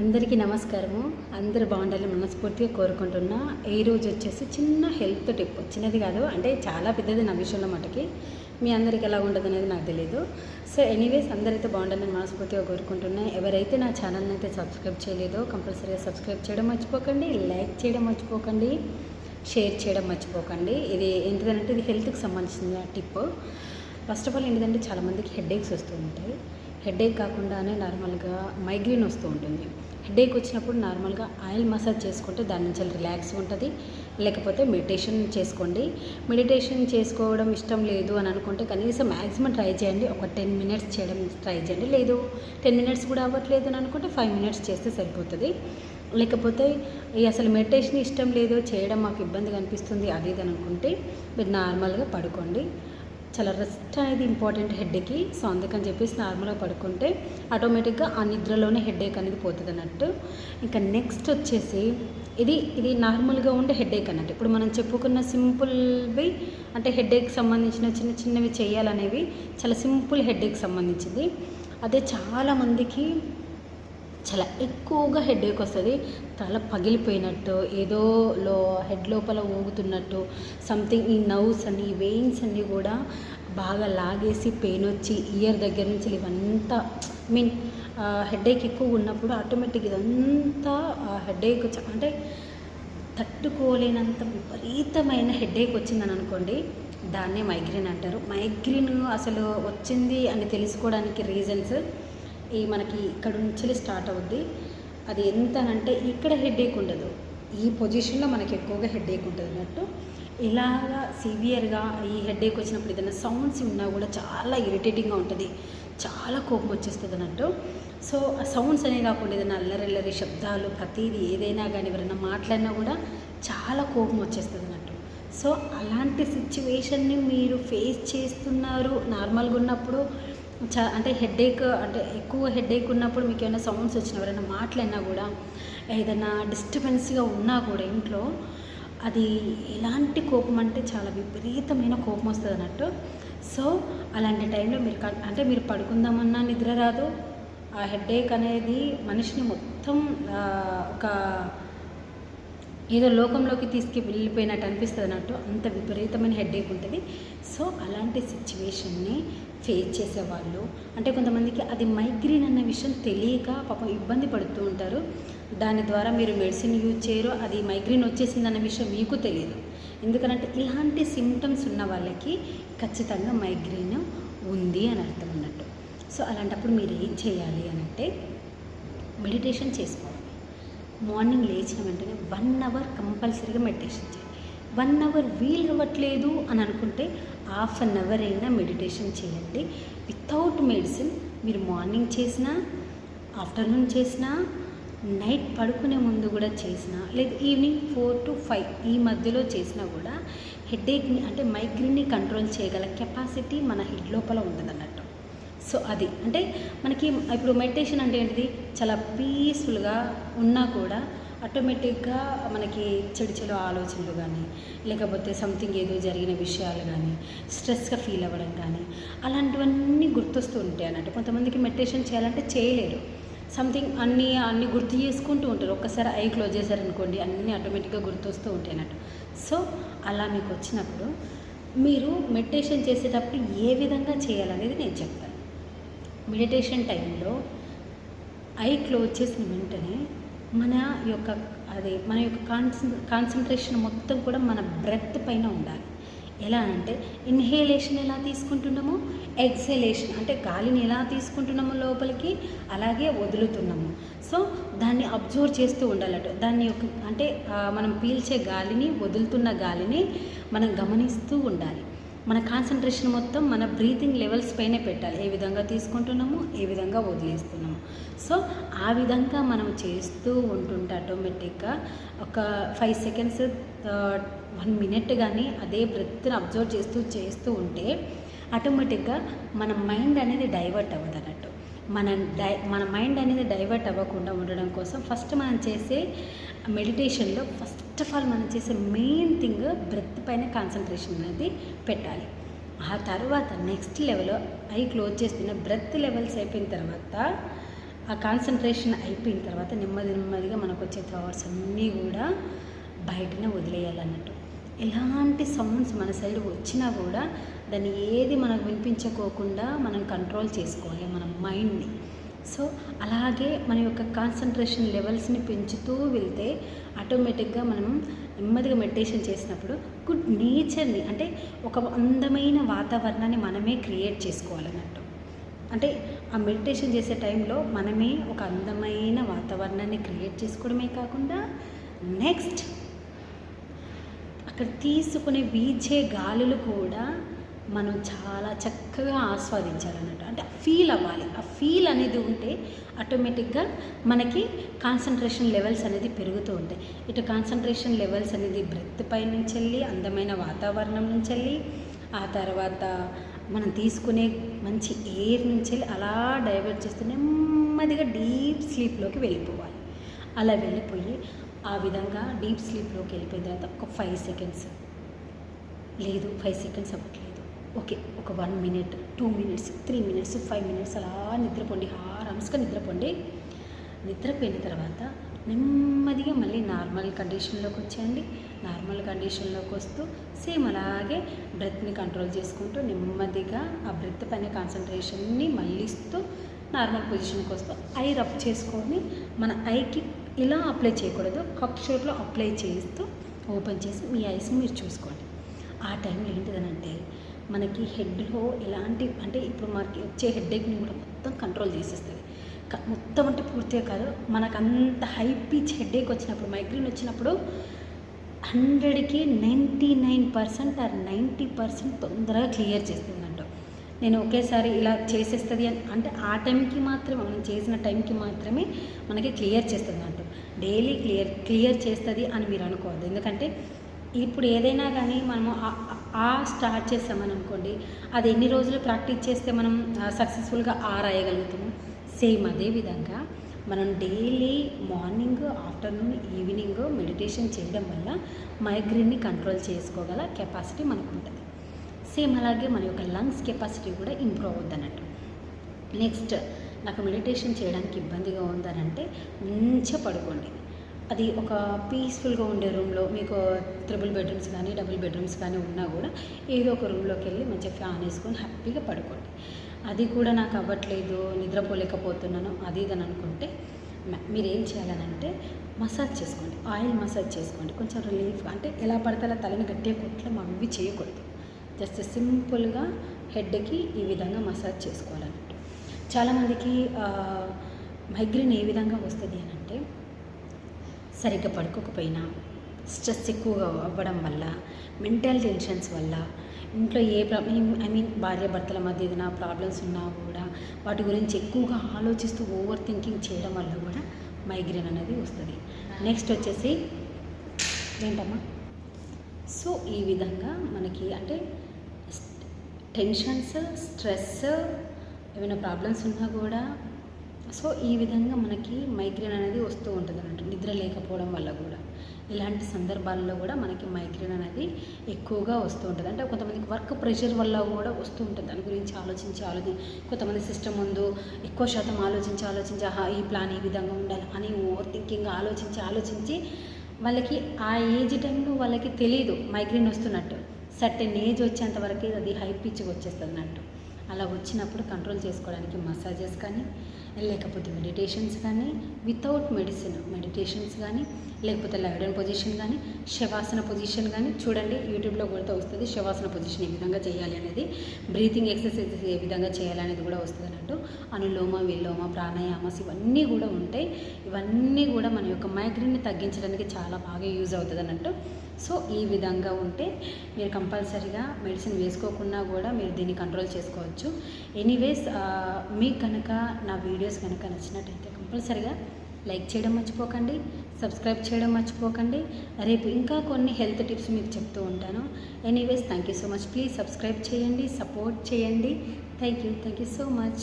అందరికీ నమస్కారము. అందరు బాగుండాలని మనస్ఫూర్తిగా కోరుకుంటున్నా. ఈ రోజు వచ్చేసి చిన్న హెల్త్ టిప్. చిన్నది కాదు అంటే చాలా పెద్దది నా విషయంలో మటుకి. మీ అందరికి ఎలా ఉండదు అనేది నాకు తెలియదు సో ఎనీవేస్ అందరైతే బాగుండాలని మనస్ఫూర్తిగా కోరుకుంటున్నా. ఎవరైతే నా ఛానల్ని అయితే సబ్స్క్రైబ్ చేయలేదో కంపల్సరీగా సబ్స్క్రైబ్ చేయడం మర్చిపోకండి. లైక్ చేయడం మర్చిపోకండి. షేర్ చేయడం మర్చిపోకండి. ఇది ఏంటిదంటే ఇది హెల్త్కి సంబంధించిన టిప్. ఫస్ట్ ఆఫ్ ఆల్ ఏంటిదంటే చాలామందికి హెడేక్స్ వస్తూ ఉంటాయి. హెడేక్ కాకుండానే నార్మల్గా మైగ్రేన్ వస్తూ ఉంటుంది. హెడేక్ వచ్చినప్పుడు నార్మల్గా ఆయిల్ మసాజ్ చేసుకుంటే దాని నుంచి రిలాక్స్ ఉంటుంది. లేకపోతే మెడిటేషన్ చేసుకోండి. మెడిటేషన్ చేసుకోవడం ఇష్టం లేదు అని అనుకుంటే కనీసం మ్యాక్సిమం ట్రై చేయండి. ఒక టెన్ మినిట్స్ చేయడం ట్రై చేయండి. లేదు టెన్ మినిట్స్ కూడా అవ్వట్లేదు అని అనుకుంటే ఫైవ్ మినిట్స్ చేస్తే సరిపోతుంది. లేకపోతే ఈ అసలు మెడిటేషన్ ఇష్టం లేదో చేయడం మాకు ఇబ్బందిగా అనిపిస్తుంది అది ఇది అనుకుంటే మీరు నార్మల్గా పడుకోండి. చాలా రెస్ట్ అనేది ఇంపార్టెంట్ హెడ్కి సో అందుకని చెప్పేసి నార్మల్గా పడుకుంటే ఆటోమేటిక్గా ఆ నిద్రలోనే హెడేక్ అనేది పోతుంది అన్నట్టు. ఇంకా నెక్స్ట్ వచ్చేసి ఇది ఇది నార్మల్గా ఉండే హెడేక్ అన్నట్టు. ఇప్పుడు మనం చెప్పుకున్న సింపుల్వి అంటే హెడేక్ సంబంధించిన చిన్న చిన్నవి చేయాలనేవి చాలా సింపుల్ హెడేక్ సంబంధించింది. అదే చాలామందికి చాలా ఎక్కువగా హెడేక్ వస్తుంది. తల పగిలిపోయినట్టు ఏదో లో హెడ్ లోపల ఊగుతున్నట్టు సంథింగ్ ఈ నవ్స్ అని వెయిన్స్ అన్నీ కూడా బాగా లాగేసి పెయిన్ వచ్చి ఇయర్ దగ్గర నుంచి ఇవంతా మీన్ హెడేక్ ఎక్కువ ఉన్నప్పుడు ఆటోమేటిక్ ఇదంతా హెడేక్ అంటే తట్టుకోలేనంత విపరీతమైన హెడేక్ వచ్చిందని అనుకోండి దాన్నే మైగ్రేన్ అంటారు. మైగ్రేన్ అసలు వచ్చింది అని తెలుసుకోవడానికి రీజన్స్ ఈ మనకి ఇక్కడ నుంచి స్టార్ట్ అవుద్ది. అది ఎంత అంటే ఇక్కడ హెడేక్ ఉండదు. ఈ పొజిషన్లో మనకి ఎక్కువగా హెడేక్ ఉంటుంది అన్నట్టు. ఇలాగా సివియర్గా ఈ హెడేక్ వచ్చినప్పుడు ఏదైనా సౌండ్స్ ఉన్నా కూడా చాలా ఇరిటేటింగ్గా ఉంటుంది. చాలా కోపం వచ్చేస్తుంది అన్నట్టు. సో ఆ సౌండ్స్ అనే కాకుండా ఏదైనా అల్లరల్లరి శబ్దాలు ప్రతిదీ ఏదైనా కానీ ఎవరైనా మాట్లాడినా కూడా చాలా కోపం వచ్చేస్తుంది అన్నట్టు. సో అలాంటి సిచ్యువేషన్ని మీరు ఫేస్ చేస్తున్నారు నార్మల్గా ఉన్నప్పుడు చా అంటే హెడేక్ అంటే ఎక్కువ హెడేక్ ఉన్నప్పుడు మీకు ఏమైనా సౌండ్స్ వచ్చినా ఎవరైనా మాట్లాడినా కూడా ఏదైనా డిస్టర్బెన్స్గా ఉన్నా కూడా ఇంట్లో అది ఎలాంటి కోపం అంటే చాలా విపరీతమైన కోపం వస్తుంది అన్నట్టు. సో అలాంటి టైంలో మీరు క- అంటే మీరు పడుకుందామన్నా నిద్ర రాదు. ఆ హెడేక్ అనేది మనిషిని మొత్తం ఒక ఏదో లోకంలోకి తీసుకు వెళ్ళిపోయినట్టు అనిపిస్తుంది అన్నట్టు అంత విపరీతమైన హెడేక్ ఉంటుంది. సో అలాంటి సిచ్యువేషన్ని ఫేస్ చేసేవాళ్ళు. అంటే కొంతమందికి అది మైగ్రేన్ అన్న విషయం తెలియక పాపం ఇబ్బంది పడుతూ ఉంటారు. దాని ద్వారా మీరు మెడిసిన్ యూజ్ చేయరు. అది మైగ్రేన్ వచ్చేసిందన్న విషయం మీకు తెలియదు. ఎందుకంటే ఇలాంటి సిమ్టమ్స్ ఉన్న వాళ్ళకి ఖచ్చితంగా మైగ్రేన్ ఉంది అని అర్థం అన్నట్టు. సో అలాంటప్పుడు మీరు ఏం చేయాలి అని అంటే మెడిటేషన్ చేసుకోవాలి. మార్నింగ్ లేచిన వెంటనే వన్ అవర్ కంపల్సరీగా మెడిటేషన్ చేయాలి. వన్ అవర్ వీలు అవ్వట్లేదు అని అనుకుంటే హాఫ్ అన్ అవర్ అయినా మెడిటేషన్ చేయండి. వితౌట్ మెడిసిన్ మీరు మార్నింగ్ చేసినా ఆఫ్టర్నూన్ చేసినా నైట్ పడుకునే ముందు కూడా చేసినా లేదు ఈవినింగ్ ఫోర్ టు ఫైవ్ ఈ మధ్యలో చేసినా కూడా హెడేక్ని అంటే మైగ్రేన్ని కంట్రోల్ చేయగల కెపాసిటీ మన హెడ్ లోపల ఉంటుంది అన్నట్టు సో అది. అంటే మనకి ఇప్పుడు మెడిటేషన్ అంటే ఏంటిది? చాలా పీస్ఫుల్గా ఉన్నా కూడా ఆటోమేటిక్గా మనకి చెడు చెడు ఆలోచనలు కానీ లేకపోతే సంథింగ్ ఏదో జరిగిన విషయాలు కానీ స్ట్రెస్గా ఫీల్ అవ్వడం కానీ అలాంటివన్నీ గుర్తొస్తూ ఉంటాయి అన్నట్టు. కొంతమందికి మెడిటేషన్ చేయాలంటే చేయలేరు. సంథింగ్ అన్నీ అన్నీ గుర్తు చేసుకుంటూ ఉంటారు. ఒక్కసారి ఐ క్లోజ్ చేశారనుకోండి అన్నీ ఆటోమేటిక్గా గుర్తొస్తూ ఉంటాయి అన్నట్టు. సో అలా మీకు వచ్చినప్పుడు మీరు మెడిటేషన్ చేసేటప్పుడు ఏ విధంగా చేయాలనేది నేను చెప్తాను. మెడిటేషన్ టైంలో ఐ క్లోజ్ చేసిన వెంటనే మన యొక్క అదే మన యొక్క కాన్సన్ కాన్సన్ట్రేషన్ మొత్తం కూడా మన బ్రెత్ పైన ఉండాలి. ఎలా అంటే ఇన్హేలేషన్ ఎలా తీసుకుంటున్నామో ఎక్సలేషన్ అంటే గాలిని ఎలా తీసుకుంటున్నామో లోపలికి అలాగే వదులుతున్నాము. సో దాన్ని అబ్జర్వ్ చేస్తూ ఉండాలట. దాన్ని యొక్క అంటే మనం పీల్చే గాలిని వదులుతున్న గాలిని మనం గమనిస్తూ ఉండాలి. మన కాన్సన్ట్రేషన్ మొత్తం మన బ్రీతింగ్ లెవెల్స్ పైనే పెట్టాలి. ఏ విధంగా తీసుకుంటున్నామో ఏ విధంగా వదిలేస్తున్నాము. సో ఆ విధంగా మనం చేస్తూ ఉంటుంటే ఆటోమేటిక్గా ఒక ఫైవ్ సెకండ్స్ వన్ మినిట్ కానీ అదే బ్రెత్ని అబ్జర్వ్ చేస్తూ చేస్తూ ఉంటే ఆటోమేటిక్గా మన మైండ్ అనేది డైవర్ట్ అవ్వదు అన్నట్టు మన డై మన మైండ్ అనేది డైవర్ట్ అవ్వకుండా ఉండడం కోసం ఫస్ట్ మనం చేసే మెడిటేషన్లో ఫస్ట్ ఆఫ్ ఆల్ మనం చేసే మెయిన్ థింగ్ బ్రెత్ పైన కాన్సన్ట్రేషన్ అనేది పెట్టాలి. ఆ తర్వాత నెక్స్ట్ లెవెల్ ఐ క్లోజ్ చేస్తున్న బ్రెత్ లెవెల్స్ అయిపోయిన తర్వాత ఆ కాన్సన్ట్రేషన్ అయిపోయిన తర్వాత నెమ్మది నెమ్మదిగా మనకు వచ్చే థాట్స్ అన్నీ కూడా బయటనే వదిలేయాలన్నట్టు ఎలాంటి సౌండ్స్ మన సైడ్ వచ్చినా కూడా దాన్ని ఏది మనకు వినిపించకోకుండా మనం కంట్రోల్ చేసుకోవాలి మన మైండ్ని. సో అలాగే మన యొక్క కాన్సన్ట్రేషన్ లెవెల్స్ని పెంచుతూ వెళ్తే ఆటోమేటిక్గా మనం నెమ్మదిగా మెడిటేషన్ చేసినప్పుడు గుడ్ నేచర్ని అంటే ఒక అందమైన వాతావరణాన్ని మనమే క్రియేట్ చేసుకోవాలన్నట్టు. అంటే ఆ మెడిటేషన్ చేసే టైంలో మనమే ఒక అందమైన వాతావరణాన్ని క్రియేట్ చేసుకోవడమే కాకుండా నెక్స్ట్ అక్కడ తీసుకునే వీచే గాలులు కూడా మనం చాలా చక్కగా ఆస్వాదించాలన్నట్టు అంటే ఫీల్ అవ్వాలి. ఆ ఫీల్ అనేది ఉంటే ఆటోమేటిక్గా మనకి కాన్సన్ట్రేషన్ లెవెల్స్ అనేది పెరుగుతూ ఉంటాయి. ఇటు కాన్సన్ట్రేషన్ లెవెల్స్ అనేది బ్రెత్ పై నుంచి వెళ్ళి అందమైన వాతావరణం నుంచి వెళ్ళి ఆ తర్వాత మనం తీసుకునే మంచి ఎయిర్ నుంచి వెళ్ళి అలా డైవర్ట్ చేస్తూ నెమ్మదిగా డీప్ స్లీప్లోకి వెళ్ళిపోవాలి. అలా వెళ్ళిపోయి ఆ విధంగా డీప్ స్లీప్లోకి వెళ్ళిపోయిన తర్వాత ఒక ఫైవ్ సెకండ్స్ లేదు ఫైవ్ సెకండ్స్ అవ్వట్లేదు. ఓకే ఒక one minute two minutes three minutes five minutes అలా నిద్రపోండి హారామ్స్గా నిద్రపోండి. నిద్రపోయిన తర్వాత నెమ్మదిగా మళ్ళీ నార్మల్ కండిషన్లోకి వచ్చేయండి. నార్మల్ కండిషన్లోకి వస్తూ సేమ్ అలాగే బ్రెత్ని కంట్రోల్ చేసుకుంటూ నెమ్మదిగా ఆ బ్రెత్ పైన కాన్సన్ట్రేషన్ని మళ్ళీస్తూ నార్మల్ పొజిషన్కి వస్తూ ఐ రబ్ చేసుకొని మన ఐకి ఇలా అప్లై చేయకూడదు. కప్ షోట్లో అప్లై చేస్తూ ఓపెన్ చేసి మీ ఐస్ని మీరు చూసుకోండి. ఆ టైంలో ఏంటిదనంటే మనకి హెడ్లో ఎలాంటి అంటే ఇప్పుడు మనకి వచ్చే హెడ్ఏక్ని కూడా మొత్తం కంట్రోల్ చేసేస్తుంది. మొత్తం అంటే పూర్తిగా కాదు. మనకు అంత హై పిచ్ హెడ్ఏక్ వచ్చినప్పుడు మైగ్రేన్ వచ్చినప్పుడు హండ్రెడ్కి ninety nine percent or ninety percent తొందరగా క్లియర్ చేస్తుందంట. నేను ఒకేసారి ఇలా చేసేస్తుంది అని అంటే ఆ టైంకి మాత్రమే మనం చేసిన టైంకి మాత్రమే మనకి క్లియర్ చేస్తుంది అంట డైలీ క్లియర్ క్లియర్ చేస్తుంది అని మీరు అనుకోవద్దు. ఎందుకంటే ఇప్పుడు ఏదైనా కానీ మనము ఆ- స్టార్ట్ చేస్తామని అనుకోండి అది ఎన్ని రోజులు ప్రాక్టీస్ చేస్తే మనం సక్సెస్ఫుల్గా ఆ రాయగలుగుతాము? సేమ్ అదే విధంగా మనం daily morning afternoon evening meditation చేయడం వల్ల మైగ్రేన్ని కంట్రోల్ చేసుకోగల కెపాసిటీ మనకు ఉంటుంది. సేమ్ అలాగే మన యొక్క లంగ్స్ కెపాసిటీ కూడా ఇంప్రూవ్ అవుద్ది అన్నట్టు నెక్స్ట్ నాకు మెడిటేషన్ చేయడానికి ఇబ్బందిగా ఉందనంటే మంచిగా పడుకోండి. అది ఒక పీస్ఫుల్గా ఉండే రూమ్లో మీకు త్రిబుల్ బెడ్రూమ్స్ కానీ డబుల్ బెడ్రూమ్స్ కానీ ఉన్నా కూడా ఏదో ఒక రూమ్లోకి వెళ్ళి మంచిగా ఫ్యాన్ వేసుకొని హ్యాపీగా పడుకోండి. అది కూడా నాకు అవ్వట్లేదు నిద్రపోలేకపోతున్నాను అది ఇది అని అనుకుంటే మీరు ఏం చేయాలనంటే మసాజ్ చేసుకోండి ఆయిల్ మసాజ్ చేసుకోండి కొంచెం రిలీఫ్గా అంటే ఎలా పడితే అలా తలని గట్టిగా కొట్టడం అవి చేయకూడదు. జస్ట్ సింపుల్గా హెడ్కి ఈ విధంగా మసాజ్ చేసుకోవాలన్నట్టు. చాలామందికి మైగ్రేన్ ఏ విధంగా వస్తుంది అని అంటే సరిగ్గా పడుకోకపోయినా స్ట్రెస్ ఎక్కువగా అవ్వడం వల్ల మెంటల్ టెన్షన్స్ వల్ల ఇంట్లో ఏ ప్రాబ్లం ఐ మీన్ భార్యాభర్తల మధ్య ఏదైనా ప్రాబ్లమ్స్ ఉన్నా కూడా వాటి గురించి ఎక్కువగా ఆలోచిస్తూ ఓవర్ థింకింగ్ చేయడం వల్ల కూడా మైగ్రేన్ అనేది వస్తుంది. నెక్స్ట్ వచ్చేసి ఏంటమ్మా? సో ఈ విధంగా మనకి అంటే టెన్షన్స్ స్ట్రెస్ ఏమైనా ప్రాబ్లమ్స్ ఉన్నా కూడా సో ఈ విధంగా మనకి మైగ్రేన్ అనేది వస్తూ ఉంటుంది అనమాట నిద్ర లేకపోవడం వల్ల కూడా. ఇలాంటి సందర్భాల్లో కూడా మనకి మైగ్రేన్ అనేది ఎక్కువగా వస్తూ ఉంటుంది. అంటే కొంతమందికి వర్క్ ప్రెషర్ వల్ల కూడా వస్తూ ఉంటుంది. దాని గురించి ఆలోచించి ఆలోచించి కొంతమంది సిస్టమ్ ముందు ఎక్కువ శాతం ఆలోచించి ఆలోచించి ఆహా ఈ ప్లాన్ ఈ విధంగా ఉండాలి అని ఓవర్ థింకింగ్ ఆలోచించి ఆలోచించి వాళ్ళకి ఆ ఏజ్ టైంలో వాళ్ళకి తెలియదు మైగ్రేన్ వస్తున్నట్టు. సర్టెన్ ఏజ్ వచ్చేంత వరకు అది హై పిచ్కి వచ్చేస్తుంది అన్నట్టు. అలా వచ్చినప్పుడు కంట్రోల్ చేసుకోవడానికి మసాజెస్ కానీ లేకపోతే మెడిటేషన్స్ కానీ వితౌట్ మెడిసిన్ మెడిటేషన్స్ కానీ లేకపోతే లైడన్ పొజిషన్ కానీ శవాసన పొజిషన్ కానీ చూడండి యూట్యూబ్లో కొడితే వస్తుంది శవాసన పొజిషన్ ఏ విధంగా చేయాలి అనేది బ్రీతింగ్ ఎక్సర్సైజెస్ ఏ విధంగా చేయాలి అనేది కూడా వస్తుంది అన్నట్టు అనులోమ విలోమ ప్రాణాయామస్ ఇవన్నీ కూడా ఉంటాయి. ఇవన్నీ కూడా మన యొక్క మైగ్రేన్ని తగ్గించడానికి చాలా బాగా యూజ్ అవుతుంది అన్నట్టు. సో ఈ విధంగా ఉంటే మీరు కంపల్సరీగా మెడిసిన్ వేసుకోకుండా కూడా మీరు దీన్ని కంట్రోల్ చేసుకోవచ్చు. ఎనీవేస్ మీకు కనుక నా వీడియోస్ కనుక నచ్చినట్టయితే కంపల్సరీగా లైక్ చేయడం మర్చిపోకండి సబ్స్క్రైబ్ చేయడం మర్చిపోకండి. రేపు ఇంకా కొన్ని హెల్త్ టిప్స్ మీకు చెప్తూ ఉంటాను. Anyways thank you so much. Please subscribe చేయండి సపోర్ట్ చేయండి. Thank you thank you so much.